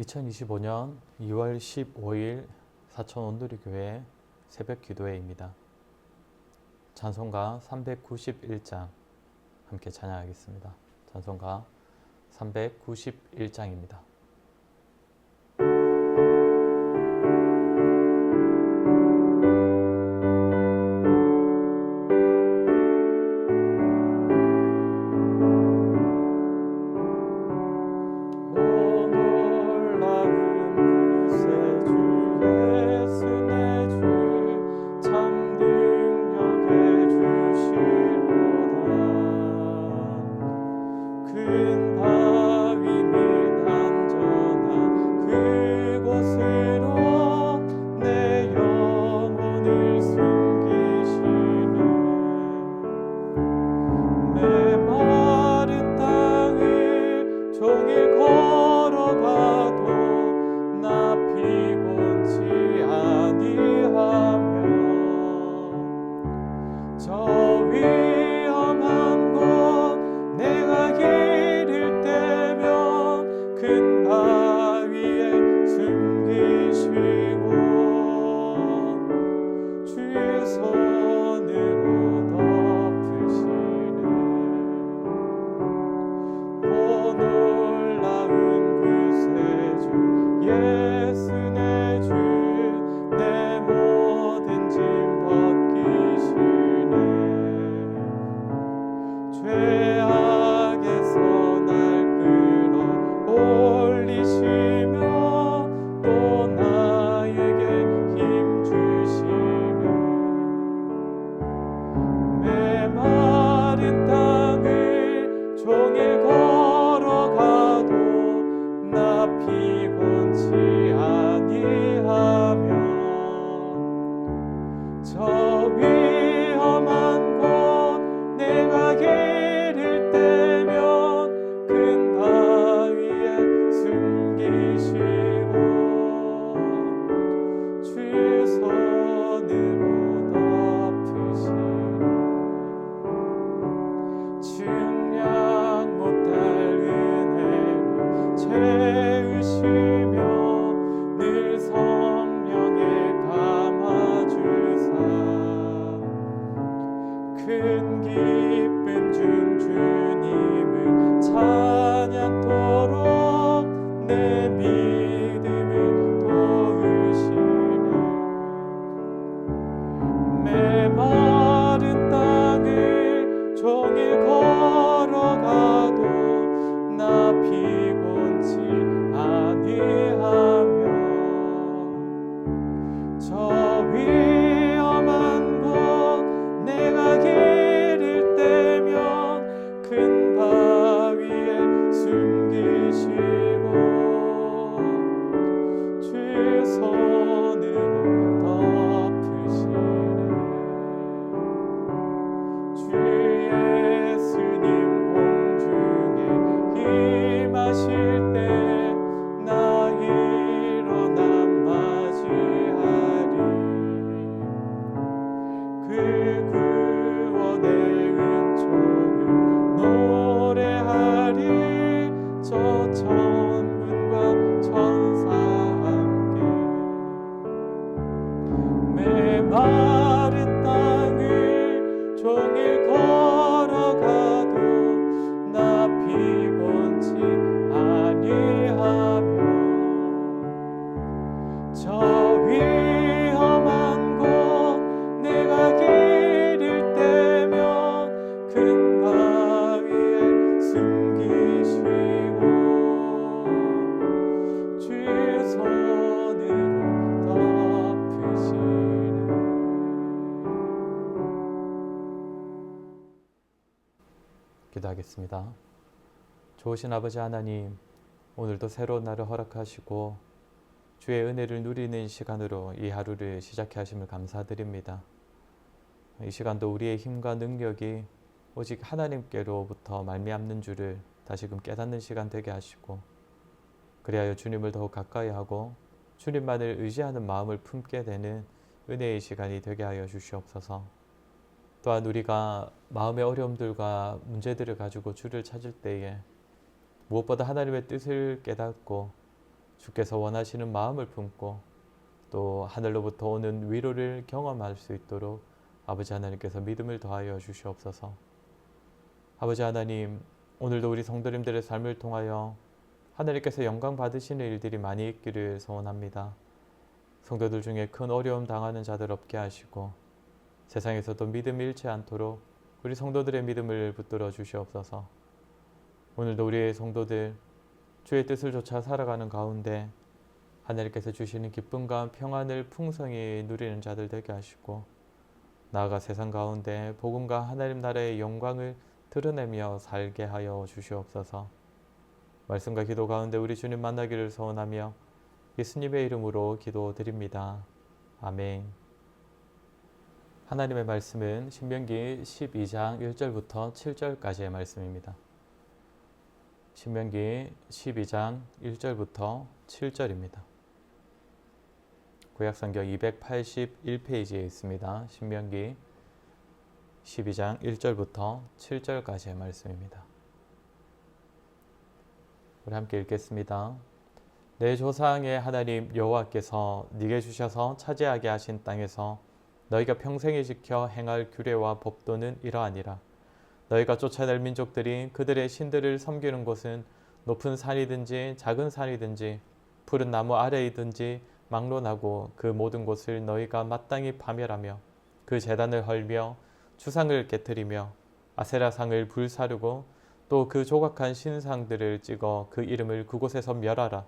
2025년 2월 15일 사천 온누리 교회 새벽 기도회입니다. 찬송가 391장 함께 찬양하겠습니다. 찬송가 391장입니다. 피곤치 기도하겠습니다. 좋으신 아버지 하나님, 오늘도 새로운 날을 허락하시고 주의 은혜를 누리는 시간으로 이 하루를 시작해 하심을 감사드립니다. 이 시간도 우리의 힘과 능력이 오직 하나님께로부터 말미암는 줄을 다시금 깨닫는 시간 되게 하시고 그리하여 주님을 더욱 가까이 하고 주님만을 의지하는 마음을 품게 되는 은혜의 시간이 되게 하여 주시옵소서. 또한 우리가 마음의 어려움들과 문제들을 가지고 주를 찾을 때에 무엇보다 하나님의 뜻을 깨닫고 주께서 원하시는 마음을 품고 또 하늘로부터 오는 위로를 경험할 수 있도록 아버지 하나님께서 믿음을 더하여 주시옵소서. 아버지 하나님, 오늘도 우리 성도님들의 삶을 통하여 하나님께서 영광 받으시는 일들이 많이 있기를 소원합니다. 성도들 중에 큰 어려움 당하는 자들 없게 하시고 세상에서도 믿음 잃지 않도록 우리 성도들의 믿음을 붙들어 주시옵소서. 오늘도 우리의 성도들 주의 뜻을 좇아 살아가는 가운데 하나님께서 주시는 기쁨과 평안을 풍성히 누리는 자들 되게 하시고 나아가 세상 가운데 복음과 하나님 나라의 영광을 드러내며 살게 하여 주시옵소서. 말씀과 기도 가운데 우리 주님 만나기를 소원하며 예수님의 이름으로 기도드립니다. 아멘. 하나님의 말씀은 신명기 12장 1절부터 7절까지의 말씀입니다. 신명기 12장 1절부터 7절입니다. 구약성경 281페이지에 있습니다. 신명기 12장 1절부터 7절까지의 말씀입니다. 우리 함께 읽겠습니다. 내 조상의 하나님 여호와께서 네게 주셔서 차지하게 하신 땅에서 너희가 평생에 지켜 행할 규례와 법도는 이러하니라. 너희가 쫓아낼 민족들이 그들의 신들을 섬기는 곳은 높은 산이든지 작은 산이든지 푸른 나무 아래이든지 막론하고 그 모든 곳을 너희가 마땅히 파멸하며 그 재단을 헐며 주상을 깨뜨리며 아세라상을 불사르고 또 그 조각한 신상들을 찍어 그 이름을 그곳에서 멸하라.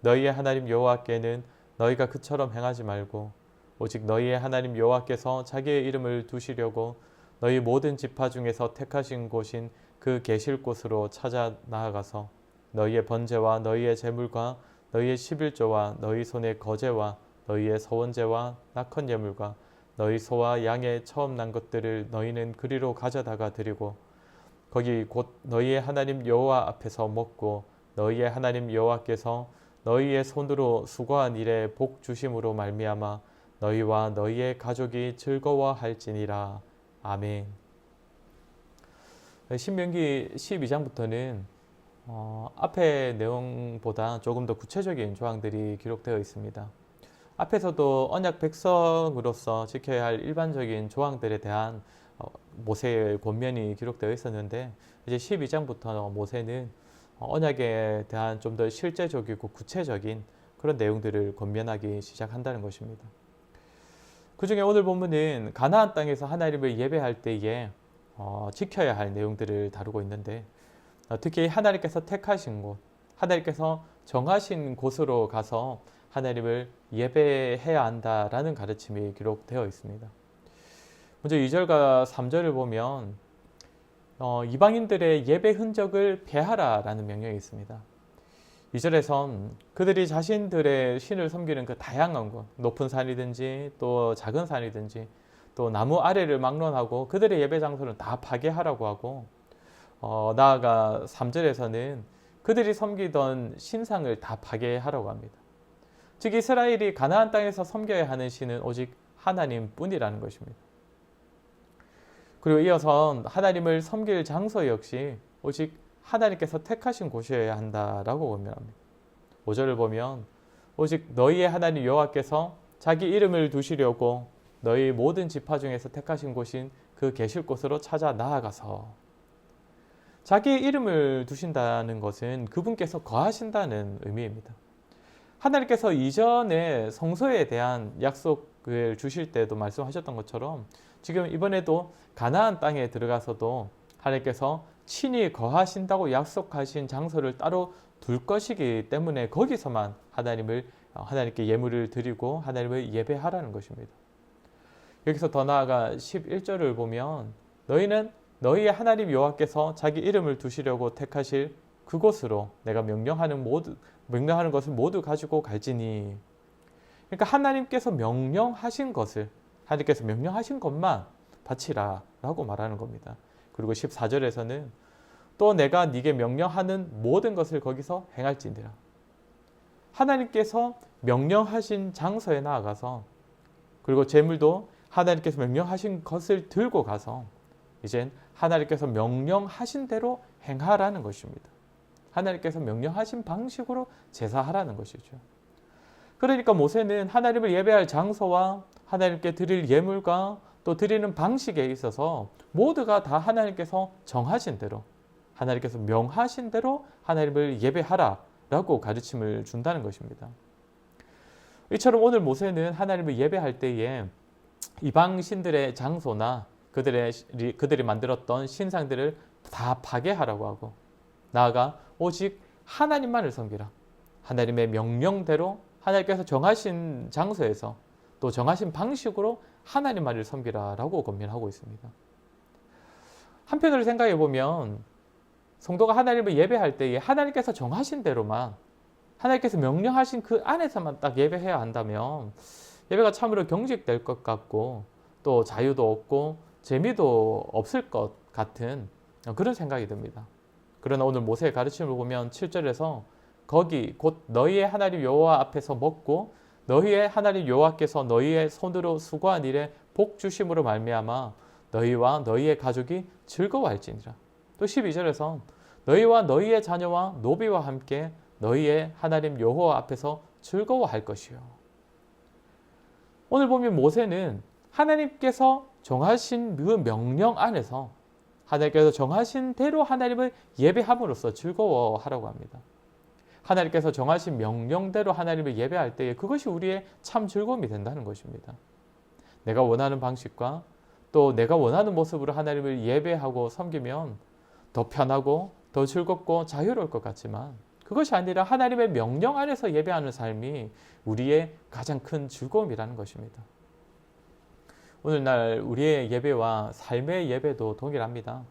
너희의 하나님 여호와께는 너희가 그처럼 행하지 말고 오직 너희의 하나님 여호와께서 자기의 이름을 두시려고 너희 모든 지파 중에서 택하신 곳인 그 계실 곳으로 찾아 나아가서 너희의 번제와 너희의 제물과 너희의 십일조와 너희 손의 거제와 너희의 서원제와 낙헌 예물과 너희 소와 양의 처음 난 것들을 너희는 그리로 가져다가 드리고 거기 곧 너희의 하나님 여호와 앞에서 먹고 너희의 하나님 여호와께서 너희의 손으로 수고한 일에 복 주심으로 말미암아 너희와 너희의 가족이 즐거워할지니라. 아멘. 신명기 12장부터는 어, 앞의 내용보다 조금 더 구체적인 조항들이 기록되어 있습니다. 앞에서도 언약 백성으로서 지켜야 할 일반적인 조항들에 대한 어, 모세의 권면이 기록되어 있었는데 이제 12장부터 모세는 언약에 대한 좀 더 실제적이고 구체적인 그런 내용들을 권면하기 시작한다는 것입니다. 그 중에 오늘 본문은 가나안 땅에서 하나님을 예배할 때에 어, 지켜야 할 내용들을 다루고 있는데 어, 특히 하나님께서 택하신 곳, 하나님께서 정하신 곳으로 가서 하나님을 예배해야 한다라는 가르침이 기록되어 있습니다. 먼저 2절과 3절을 보면 어, 이방인들의 예배 흔적을 배하라라는 명령이 있습니다. 2절에선 그들이 자신들의 신을 섬기는 그 다양한 곳, 높은 산이든지 또 작은 산이든지 또 나무 아래를 막론하고 그들의 예배 장소를 다 파괴하라고 하고 어, 나아가 3절에서는 그들이 섬기던 신상을 다 파괴하라고 합니다. 즉 이스라엘이 가나안 땅에서 섬겨야 하는 신은 오직 하나님뿐이라는 것입니다. 그리고 이어서 하나님을 섬길 장소 역시 오직 하나님께서 택하신 곳이어야 한다라고 권면합니다. 5절을 보면 오직 너희의 하나님 여호와께서 자기 이름을 두시려고 너희 모든 지파 중에서 택하신 곳인 그 계실 곳으로 찾아 나아가서 자기 이름을 두신다는 것은 그분께서 거하신다는 의미입니다. 하나님께서 이전에 성소에 대한 약속을 주실 때도 말씀하셨던 것처럼 지금 이번에도 가나안 땅에 들어가서도 하나님께서 친히 거하신다고 약속하신 장소를 따로 둘 것이기 때문에 거기서만 하나님을 하나님께 예물을 드리고 하나님을 예배하라는 것입니다. 여기서 더 나아가 11절을 보면 너희는 너희의 하나님 여호와께서 자기 이름을 두시려고 택하실 그곳으로 내가 명령하는 모두 명령하는 것을 모두 가지고 갈지니 그러니까 하나님께서 명령하신 것을 하나님께서 명령하신 것만 바치라 라고 말하는 겁니다. 그리고 14절에서는 또 내가 네게 명령하는 모든 것을 거기서 행할지니라. 하나님께서 명령하신 장소에 나아가서 그리고 재물도 하나님께서 명령하신 것을 들고 가서 이젠 하나님께서 명령하신 대로 행하라는 것입니다. 하나님께서 명령하신 방식으로 제사하라는 것이죠. 그러니까 모세는 하나님을 예배할 장소와 하나님께 드릴 예물과 또 드리는 방식에 있어서 모두가 다 하나님께서 정하신 대로 하나님께서 명하신 대로 하나님을 예배하라라고 가르침을 준다는 것입니다. 이처럼 오늘 모세는 하나님을 예배할 때에 이방 신들의 장소나 그들의 그들이 만들었던 신상들을 다 파괴하라고 하고 나아가 오직 하나님만을 섬기라. 하나님의 명령대로 하나님께서 정하신 장소에서 또 정하신 방식으로 하나님만을 섬기라라고 권면하고 있습니다. 한편으로 생각해 보면 성도가 하나님을 예배할 때에 하나님께서 정하신 대로만 하나님께서 명령하신 그 안에서만 딱 예배해야 한다면 예배가 참으로 경직될 것 같고 또 자유도 없고 재미도 없을 것 같은 그런 생각이 듭니다. 그러나 오늘 모세의 가르침을 보면 7절에서 거기 곧 너희의 하나님 여호와 앞에서 먹고 너희의 하나님 여호와께서 너희의 손으로 수고한 일에 복 주심으로 말미암아 너희와 너희의 가족이 즐거워할지니라. 또 12절에서 너희와 너희의 자녀와 노비와 함께 너희의 하나님 여호와 앞에서 즐거워할 것이요. 오늘 보면 모세는 하나님께서 정하신 그 명령 안에서 하나님께서 정하신 대로 하나님을 예배함으로써 즐거워하라고 합니다. 하나님께서 정하신 명령대로 하나님을 예배할 때에 그것이 우리의 참 즐거움이 된다는 것입니다. 내가 원하는 방식과 또 내가 원하는 모습으로 하나님을 예배하고 섬기면 더 편하고 더 즐겁고 자유로울 것 같지만 그것이 아니라 하나님의 명령 안에서 예배하는 삶이 우리의 가장 큰 즐거움이라는 것입니다. 오늘날 우리의 예배와 삶의 예배도 동일합니다.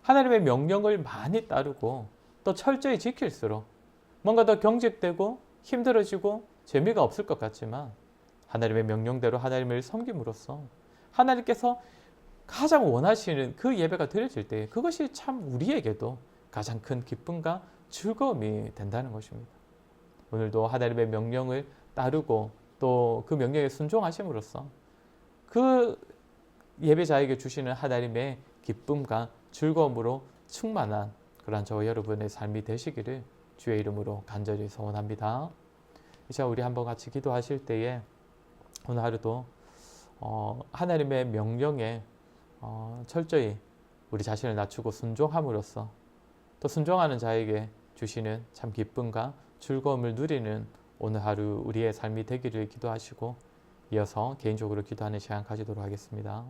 하나님의 명령을 많이 따르고 또 철저히 지킬수록 뭔가 더 경직되고 힘들어지고 재미가 없을 것 같지만 하나님의 명령대로 하나님을 섬김으로써 하나님께서 가장 원하시는 그 예배가 드려질 때 그것이 참 우리에게도 가장 큰 기쁨과 즐거움이 된다는 것입니다. 오늘도 하나님의 명령을 따르고 또 그 명령에 순종하심으로써 그 예배자에게 주시는 하나님의 기쁨과 즐거움으로 충만한 그러한 저와 여러분의 삶이 되시기를 주의 이름으로 간절히 소원합니다. 이제 우리 한번 같이 기도하실 때에 오늘 하루도 어, 하나님의 명령에 어, 철저히 우리 자신을 낮추고 순종함으로써 또 순종하는 자에게 주시는 참 기쁨과 즐거움을 누리는 오늘 하루 우리의 삶이 되기를 기도하시고 이어서 개인적으로 기도하는 시간 가지도록 하겠습니다.